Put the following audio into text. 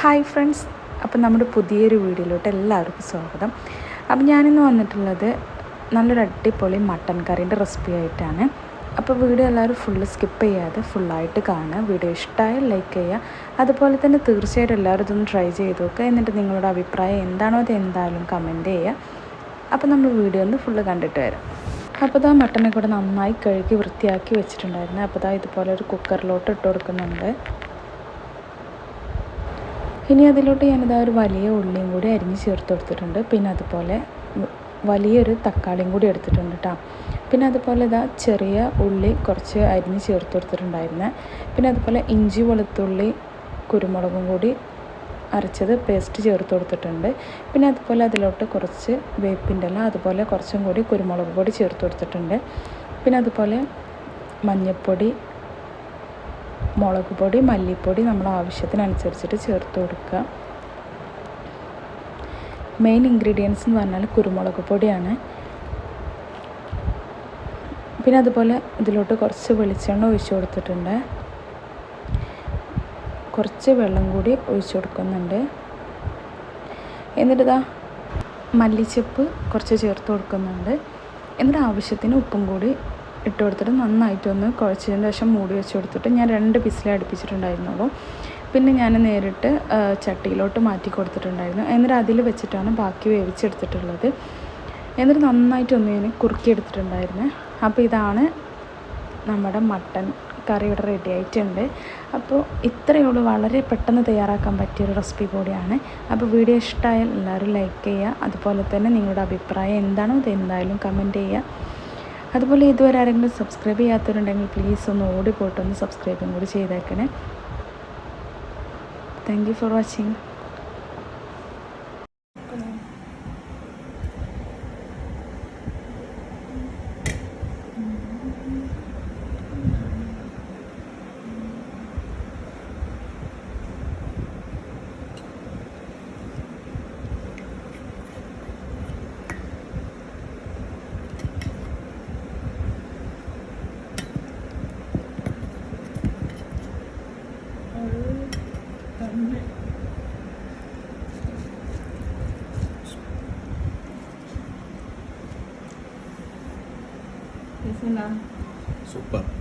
Hi friends അപ്പം നമ്മുടെ പുതിയൊരു വീഡിയോയിലോട്ട് എല്ലാവർക്കും സ്വാഗതം. അപ്പം ഞാനിന്ന് വന്നിട്ടുള്ളത് നല്ലൊരു അടിപൊളി മട്ടൻ കറീന്റെ റെസിപ്പി ആയിട്ടാണ്. അപ്പോൾ വീഡിയോ എല്ലാവരും ഫുള്ള് സ്കിപ്പ് ചെയ്യാതെ ഫുള്ളായിട്ട് കാണുക. വീഡിയോ ഇഷ്ടമായാൽ ലൈക്ക് ചെയ്യുക. അതുപോലെ തന്നെ തീർച്ചയായിട്ടും എല്ലാവരും ഇതൊന്ന് ട്രൈ ചെയ്ത് നോക്കുക. എന്നിട്ട് നിങ്ങളുടെ അഭിപ്രായം എന്താണോ അത് എന്തായാലും കമന്റ് ചെയ്യുക. അപ്പോൾ നമ്മൾ വീഡിയോ ഒന്ന് ഫുള്ള് കണ്ടിട്ട് വരാം. അപ്പോൾ ഇതാ മട്ടനെ കൂടെ നന്നായി കഴുകി വൃത്തിയാക്കി വെച്ചിട്ടുണ്ടായിരുന്നു. അപ്പോൾ ഇതാ ഇതുപോലെ ഒരു കുക്കറിലോട്ട് ഇട്ട് കൊടുക്കുന്നുണ്ട്. ഇനി അതിലോട്ട് ഞാനിതാ ഒരു വലിയ ഉള്ളിയും കൂടി അരിഞ്ഞ് ചേർത്ത് കൊടുത്തിട്ടുണ്ട്. പിന്നെ അതുപോലെ വലിയൊരു തക്കാളിയും കൂടി എടുത്തിട്ടുണ്ട് കേട്ടോ പിന്നെ അതുപോലെ ഇതാ ചെറിയ ഉള്ളി കുറച്ച് അരിഞ്ഞ് ചേർത്ത് കൊടുത്തിട്ടുണ്ടായിരുന്നെ. പിന്നെ അതുപോലെ ഇഞ്ചി വെളുത്തുള്ളി കുരുമുളകും കൂടി അരച്ചത് പേസ്റ്റ് ചേർത്ത് കൊടുത്തിട്ടുണ്ട്. പിന്നെ അതുപോലെ അതിലോട്ട് കുറച്ച് വേപ്പിന്റെ ഇല അതുപോലെ കുറച്ചും കൂടി കുരുമുളക് പൊടി ചേർത്ത് കൊടുത്തിട്ടുണ്ട്. പിന്നെ അതുപോലെ മഞ്ഞൾപ്പൊടി മുളക് പൊടി മല്ലിപ്പൊടി നമ്മൾ ആവശ്യത്തിനനുസരിച്ചിട്ട് ചേർത്ത് കൊടുക്കുക. മെയിൻ ഇൻഗ്രീഡിയൻസ് എന്ന് പറഞ്ഞാൽ കുരുമുളക് പൊടിയാണ്. പിന്നെ അതുപോലെ ഇതിലോട്ട് കുറച്ച് വെളിച്ചെണ്ണ ഒഴിച്ചു കൊടുത്തിട്ടുണ്ട്. കുറച്ച് വെള്ളം കൂടി ഒഴിച്ചു കൊടുക്കുന്നുണ്ട്. എന്നിട്ട് മല്ലിച്ചപ്പ് കുറച്ച് ചേർത്ത് കൊടുക്കുന്നുണ്ട്. എന്നിട്ട് ആവശ്യത്തിന് ഉപ്പും കൂടി ഇട്ട് കൊടുത്തിട്ട് നന്നായിട്ടൊന്ന് കുഴച്ചതിന് ശേഷം മൂടി വെച്ച് കൊടുത്തിട്ട് ഞാൻ രണ്ട് പിസിലേ അടുപ്പിച്ചിട്ടുണ്ടായിരുന്നുള്ളൂ. പിന്നെ ഞാൻ നേരിട്ട് ചട്ടിയിലോട്ട് മാറ്റി കൊടുത്തിട്ടുണ്ടായിരുന്നു. എന്നിട്ട് അതിൽ വെച്ചിട്ടാണ് ബാക്കി വേവിച്ചെടുത്തിട്ടുള്ളത്. എന്നിട്ട് നന്നായിട്ടൊന്ന് ഞാൻ കുറുക്കിയെടുത്തിട്ടുണ്ടായിരുന്നു. അപ്പോൾ ഇതാണ് നമ്മുടെ മട്ടൻ കറി ഇവിടെ റെഡി ആയിട്ടുണ്ട്. അപ്പോൾ ഇത്രയേ ഉള്ളൂ. വളരെ പെട്ടെന്ന് തയ്യാറാക്കാൻ പറ്റിയൊരു റെസിപ്പി കൂടിയാണ്. അപ്പോൾ വീഡിയോ ഇഷ്ടമായാൽ എല്ലാവരും ലൈക്ക് ചെയ്യുക. അതുപോലെ തന്നെ നിങ്ങളുടെ അഭിപ്രായം എന്താണോ അത് എന്തായാലും കമന്റ് ചെയ്യുക. അതുപോലെ ഇതുവരെ ആരെങ്കിലും സബ്സ്ക്രൈബ് ചെയ്യാത്തവരുണ്ടെങ്കിൽ പ്ലീസ് ഒന്ന് ഓടി പോയിട്ടൊന്ന് സബ്സ്ക്രൈബും കൂടി ചെയ്തേക്കണേ. Thank you for watching Biasalah Super.